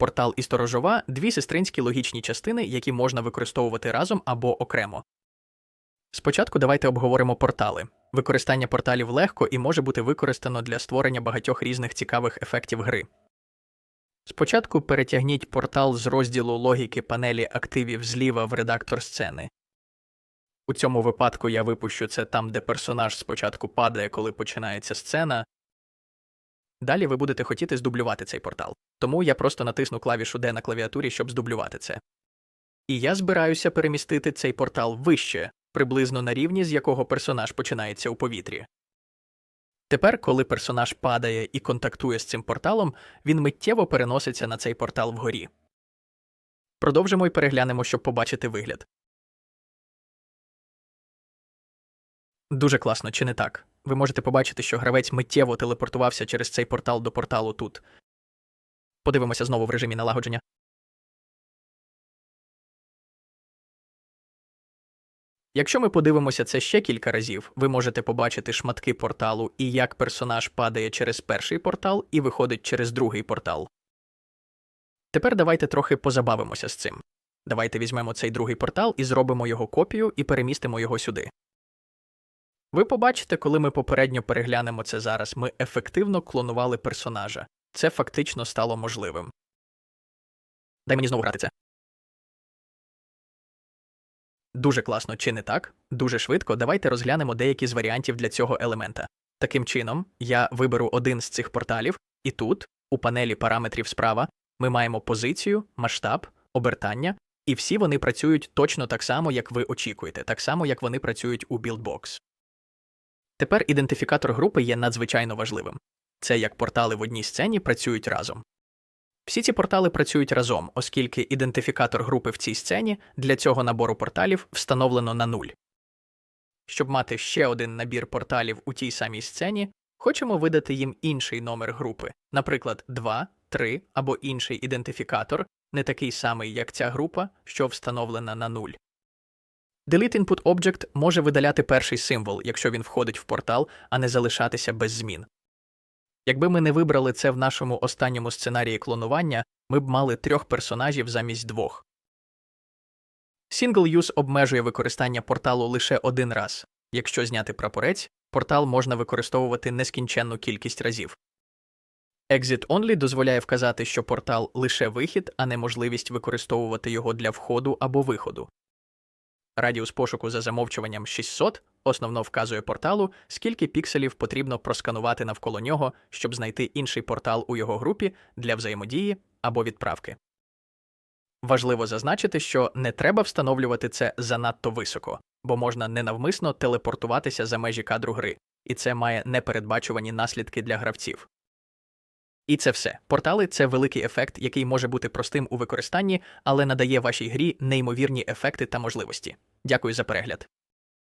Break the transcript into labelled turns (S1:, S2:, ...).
S1: Портал і сторожова дві сестринські логічні частини, які можна використовувати разом або окремо. Спочатку давайте обговоримо портали. Використання порталів легко і може бути використано для створення багатьох різних цікавих ефектів гри. Спочатку перетягніть портал з розділу логіки панелі активів зліва в редактор сцени. У цьому випадку я випущу це там, де персонаж спочатку падає, коли починається сцена. Далі ви будете хотіти здублювати цей портал. Тому я просто натисну клавішу D на клавіатурі, щоб здублювати це. І я збираюся перемістити цей портал вище, приблизно на рівні, з якого персонаж починається у повітрі. Тепер, коли персонаж падає і контактує з цим порталом, він миттєво переноситься на цей портал вгорі. Продовжимо і переглянемо, щоб побачити вигляд. Дуже класно, чи не так? Ви можете побачити, що гравець миттєво телепортувався через цей портал до порталу тут. Подивимося знову в режимі налагодження. Якщо ми подивимося це ще кілька разів, ви можете побачити шматки порталу і як персонаж падає через перший портал і виходить через другий портал. Тепер давайте трохи позабавимося з цим. Давайте візьмемо цей другий портал і зробимо його копію і перемістимо його сюди. Ви побачите, коли ми попередньо переглянемо це зараз, ми ефективно клонували персонажа. Це фактично стало можливим. Дай мені знову грати це. Дуже класно, чи не так? Дуже швидко. Давайте розглянемо деякі з варіантів для цього елемента. Таким чином, я виберу один з цих порталів, і тут, у панелі параметрів справа, ми маємо позицію, масштаб, обертання, і всі вони працюють точно так само, як ви очікуєте, так само, як вони працюють у BuildBox. Тепер ідентифікатор групи є надзвичайно важливим. Це як портали в одній сцені працюють разом. Всі ці портали працюють разом, оскільки ідентифікатор групи в цій сцені для цього набору порталів встановлено на нуль. Щоб мати ще один набір порталів у тій самій сцені, хочемо видати їм інший номер групи, наприклад, 2, 3 або інший ідентифікатор, не такий самий, як ця група, що встановлена на нуль. Delete Input Object може видаляти перший символ, якщо він входить в портал, а не залишатися без змін. Якби ми не вибрали це в нашому останньому сценарії клонування, ми б мали трьох персонажів замість двох. Single Use обмежує використання порталу лише один раз. Якщо зняти прапорець, портал можна використовувати нескінченну кількість разів. Exit Only дозволяє вказати, що портал лише вихід, а не можливість використовувати його для входу або виходу. Радіус пошуку за замовчуванням 600 основно вказує порталу, скільки пікселів потрібно просканувати навколо нього, щоб знайти інший портал у його групі для взаємодії або відправки. Важливо зазначити, що не треба встановлювати це занадто високо, бо можна ненавмисно телепортуватися за межі кадру гри, і це має непередбачувані наслідки для гравців. І це все. Портали це великий ефект, який може бути простим у використанні, але надає вашій грі неймовірні ефекти та можливості. Дякую за перегляд.